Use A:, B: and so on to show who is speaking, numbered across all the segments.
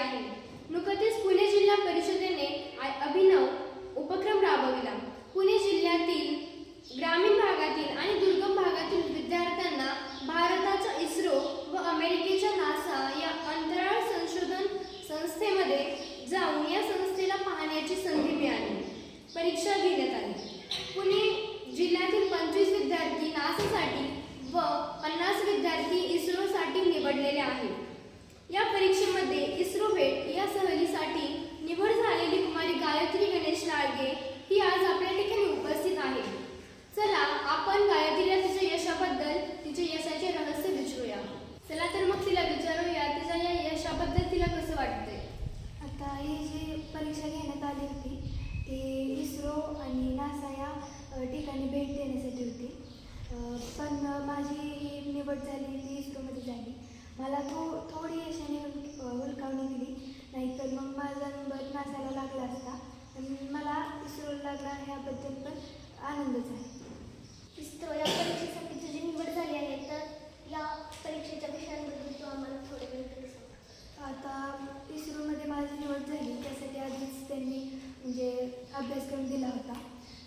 A: आहे. नुकतेच पुणे जिल्हा परिषदेने अभिनव उपक्रम राबविला पुणे जिल्ह्यातील ग्रामीण भागातील आणि दुर्गम भागातील विद्यार्थ्यांना भारताच्या इस्रो व अमेरिकेच्या नासा या अंतराळ संशोधन संस्थेमध्ये जाऊन या संस्थेला पाहण्याची संधी मिळाली परीक्षा घेण्यात आली पुणे जिल्ह्यातील पंचवीस विद्यार्थी नासासाठी व पन्नास विद्यार्थी इस्रोसाठी निवडलेले आहेत या परीक्षेमध्ये इस्रो भेट या सहलीसाठी निवड झालेली कुमारी गायत्री गणेश लाळगे ही आज आपल्या ठिकाणी उपस्थित आहे चला आपण गायत्रीला तिच्या यशाबद्दल तिच्या यशाचे रहस्य विचारूया चला तर मग तिला विचारूया तिच्या या यशाबद्दल तिला कसं वाटतंय
B: आता ही जी परीक्षा घेण्यात आली होती. ती इस्रो आणि नासा या ठिकाणी भेट देण्यासाठी होती. पण माझी ही निवड झाली ती इस्रोमध्ये झाली. मला थो थोडी अशा निवड हुलकावणी दिली नाहीतर मग माझा नंबर नासाला लागला असता पण मला इस्रोला लागला ह्याबद्दल पण आनंदच आहे
C: इस्रो या परीक्षेसाठी तुझी निवड झाली आहे तर या परीक्षेच्या विषयांबद्दल तू आम्हाला थोडे वेळ तरी सांग
B: आता इस्रोमध्ये माझी निवड झाली त्यासाठी आधीच त्यांनी म्हणजे अभ्यासक्रम दिला होता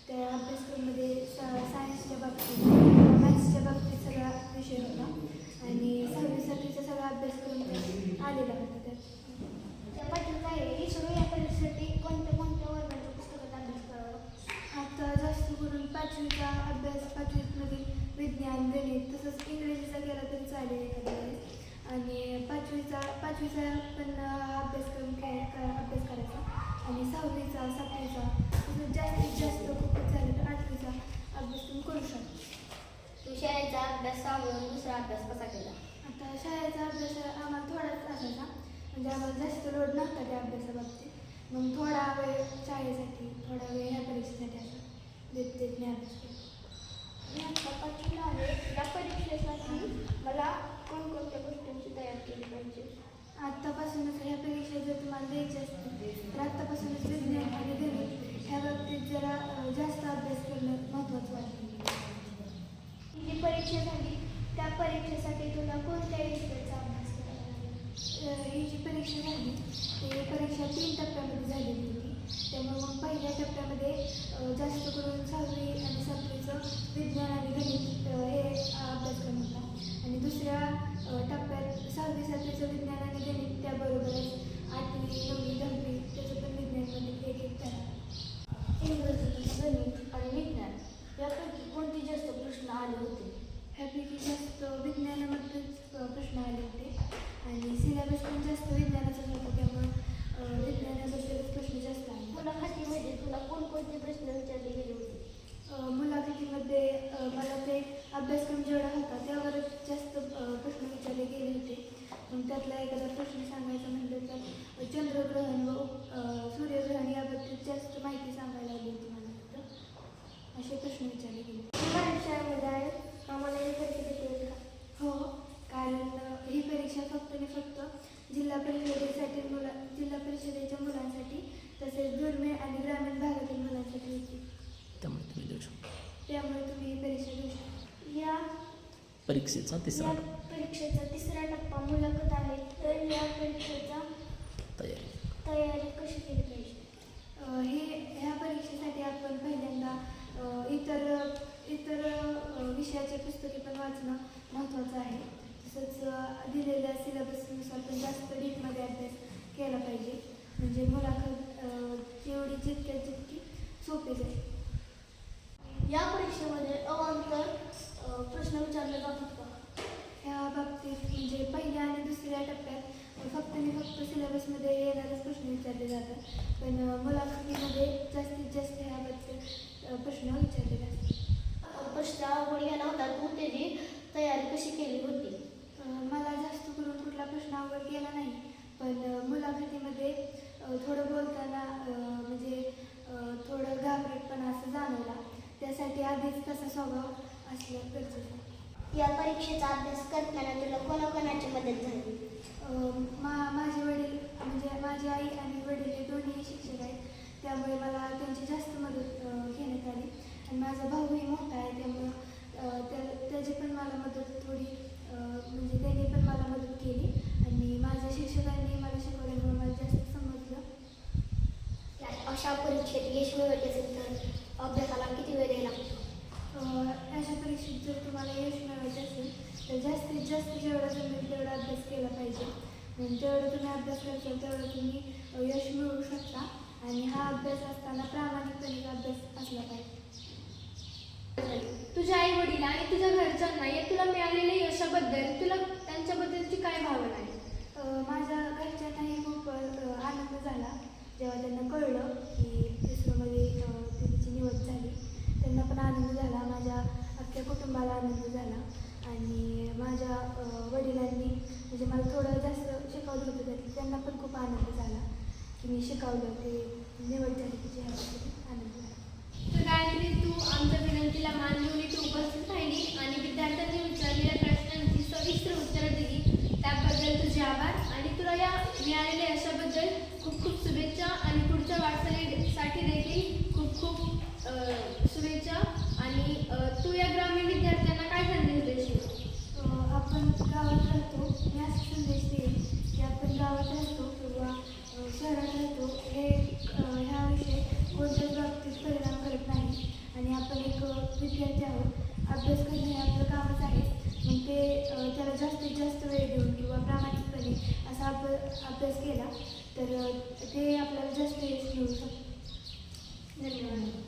B: त्या अभ्यासक्रममध्ये सा सायन्सच्या बाबतीत मॅथ्सच्या बाबतीत सगळा विषय होता आणि सहावीसाठीचा सगळा अभ्यासक्रम त्यात आलेला त्यात
C: त्या पाठीवर काय आहे इस्रो या परीक्षेसाठी कोणत्या कोणत्या वर्गाच्या पुस्तकाचा अभ्यास करावा
B: आता जास्त करून पाचवीचा अभ्यास पाचवीमधील विज्ञान गणित तसंच इंग्रजीचा केला तरी चालेल एखाद्या वेळेस आणि पाचवीचा पाचवीचा पण हा अभ्यासक्रम काय का- अभ्यास करायचा आणि सहावीचा सातवीचा तसं जास्तीत जास्त खूपच झालं तर आठवीचा अभ्यासक्रम करू शकतो
C: तू शाळेचा अभ्यास सांगून दुसरा अभ्यास कसा केला?
B: शाळेचा अभ्यास आम्हाला थोडाच असायचा म्हणजे आम्हाला जास्त लोड नव्हता त्या अभ्यासाबाबतीत. मग थोडा वेळ शाळेसाठी थोडा वेळ ह्या परीक्षेसाठी असं देत देत मी अभ्यास केला.
C: मी आहे या परीक्षेसाठी मला कोणकोणत्या गोष्टींची तयारी केली पाहिजे?
B: आत्तापासूनच ह्या परीक्षा जर तुम्हाला द्यायची असतील तर आत्तापासूनच विज्ञान आणि गणित ह्या बाबतीत जरा जास्त अभ्यास करणं महत्त्वाचं वाटतं
C: ही जी परीक्षा झाली त्या परीक्षेसाठी तुला कोणत्या विषयाचा अभ्यास करावा लागला
B: अं, ही जी परीक्षा झाली. ते परीक्षा तीन टप्प्यामध्ये झालेली होती. त्यामुळे मग पहिल्या टप्प्यामध्ये जास्त करून सहावी आणि सातवीचं विज्ञान आणि गणित हे अभ्यासक्रम होता आणि दुसऱ्या टप्प्यात सहावी सातवीचं विज्ञान आणि गणित त्याबरोबरच आठवी नववी दहावी त्याचं पण विज्ञान गणित एक एक करा
C: इंग्रजी गणित आणि विज्ञान यापैकी कोणते जास्त प्रश्न आले होते
B: ह्यापैकी जास्त विज्ञानामधलेच अ, प्रश्न आले होते आणि सिलेबस पण जास्त विज्ञानाचाच होता त्यामुळं अ, विज्ञानाबद्दलच प्रश्न जास्त आले
C: मुलाखतीमध्ये तुला कोणकोणते प्रश्न विचारले गेले होते
B: अ, मुलाखतीमध्ये अ, मला ते अभ्यासक्रम जेवढा होता त्यावरच जास्त अ, प्रश्न विचारले गेले होते मग त्यातला एखादा प्रश्न सांगायचा म्हटलं तर अ, चंद्रग्रहण व अ, सूर्यग्रहण याबद्दल जास्त माहिती सांगायला आली होती मला तिथं असे प्रश्न विचारले गेले
C: माझ्या शाळेमध्ये आहे आम्हाला ही परीक्षा देता येईल का
B: हो कारण अ, ही परीक्षा फक्त आणि फक्त जिल्हा परिषदेसाठी मुला जिल्हा परिषदेच्या मुलांसाठी तसेच दुर्मिळ आणि ग्रामीण भागातील मुलांसाठी होती
D: त्यामुळे तुम्ही देऊ शकता
B: त्यामुळे तुम्ही ही परीक्षा देऊ शकता
C: या
D: परीक्षेचा तिसरा
C: या परीक्षेचा तिसरा टप्पा मुलाखत आहे. तर या परीक्षेचा
D: तयारी.
C: तयारी कशी केली पाहिजे?
B: हे ह्या परीक्षेसाठी आपण पहिल्यांदा इतर इतर विषयाचे पुस्तके पण वाचणं महत्त्वाचं आहे. तसंच दिलेल्या सिलेबसनुसार पण जास्त डीपमध्ये अभ्यास केला पाहिजे. म्हणजे मुलाखत जेवढी जितक्या जितकी सोपी जाईल.
C: या विचारले जातात का
B: ह्या बाबतीत म्हणजे पहिल्या आणि दुसऱ्या टप्प्यात फक्त आणि फक्त सिलेबसमध्ये येणारेच प्रश्न विचारले जातात. पण मुलाखतीमध्ये जास्तीत जास्त ह्याबद्दल प्रश्न विचारले जातात.
C: प्रश्न अवघड गेला होता. तू त्याची तयारी कशी केली होती?
B: मला जास्त करून कुठला प्रश्न अवघड गेला नाही. पण मुलाखतीमध्ये थोडं बोलताना म्हणजे थोडं घाबरटपणा असं जाणवला. त्यासाठी आधीच तसा स्वभाव असलं गरजेचं.
C: या परीक्षेचा अभ्यास करताना तुला कोणाकोणाची मदत झाली?
B: मा माझे वडील म्हणजे माझी आई आणि वडील हे दोन्ही शिक्षक आहेत. त्यामुळे मला त्यांची जास्त मदत घेण्यात आली. आणि माझा भाऊही मोठा आहे त्यामुळं अ, त्या त्याची पण मला मदत थोडी अ, जास्तीत जास्त जेवढा जमेल तेवढा अभ्यास केला पाहिजे. म्हणजे जेवढं तुम्ही अभ्यास करताल तेवढं तुम्ही यश मिळवू शकता. आणि हा अभ्यास असताना प्रामाणिकपणे अभ्यास असला पाहिजे.
A: तुझ्या आई वडील आणि तुझ्या घरच्यांना या तुला मिळालेल्या यशाबद्दल तुला त्यांच्याबद्दलची काय भावना आहे?
B: माझ्या घरच्यांनाही खूप आनंद झाला. जेव्हा त्यांना कळलं की इस्रोमध्ये तिची निवड झाली त्यांना पण आनंद झाला. माझ्या अख्ख्या कुटुंबाला आनंद झाला. आणि माझ्या वडिलांनी म्हणजे मला थोडं जास्त शिकवलं होतं त्यात त्यांना पण खूप आनंद झाला की मी शिकवलं ते निवड झाली तिची आनंद झाला.
A: तर गायत्री तू आमच्या विनंतीला मान घेऊन इथे उपस्थित राहिली आणि विद्यार्थ्यांनी विचारलेल्या प्रश्नांची सविस्तर उत्तरं दिली. त्याबद्दल तुझे आभार आणि तुला या मिळालेल्या यशाबद्दल खूप खूप शुभेच्छा आणि पुढच्या वाटचालीसाठी देखील खूप खूप शुभेच्छा. आणि तू या ग्रामीण विद्यार्थ्यांना काय संदेश देशील
B: अ, आपण गावात राहतो मी असा संदेश देईल की आपण गावात राहतो किंवा शहरात राहतो हे ह्या विषयी कोणत्याच बाबतीत परिणाम करत नाही. आणि आपण एक विद्यार्थी आहोत. अभ्यास करणे हे आपलं कामच आहे. मग ते त्याला जास्तीत जास्त वेळ देऊन किंवा प्रामाणिकपणे असा आप अभ्यास केला तर ते आपल्याला जास्त यश मिळू शकतं
A: धन्यवाद.